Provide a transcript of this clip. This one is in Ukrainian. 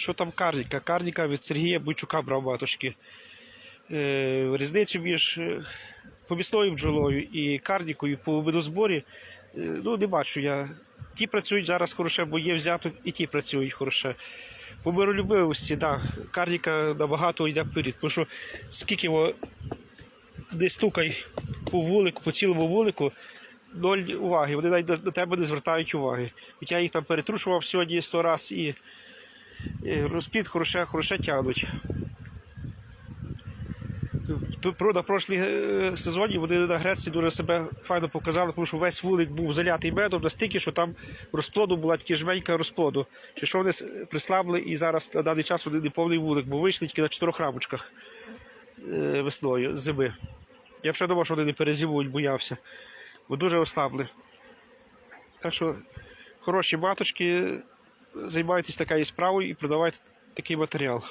Що там карніка? Карніка від Сергія Бойчука брав матушки. Е, різницю між е, помісною бджолою і карнікою по медозборі, е, ну не бачу я. Ті працюють зараз хороше, бо є взято, і ті працюють хороше. По миролюбивості, да, карніка набагато йде вперед. Тому що скільки його десь стукай по вулику, по цілому вулику, ноль уваги. Вони навіть на- на тебе не звертають уваги. Хоча я їх там перетрушував сьогодні сто раз і розплід тягнуть. Тут, про- На прошлій е, сезоні вони на Греції дуже себе файно показали, тому що весь вулик був залятий медом настільки, що там розплоду була тільки жменька розплоду. Чи що вони прислабли і зараз на даний час вони не повний вулик, бо вийшли тільки на чотирьох рамочках е, весною з зими. Я б ще думав, що вони не перезимують, боявся. Бо дуже ослабли. Так що хороші маточки, займайтесь такою справою і продавайте такий матеріал.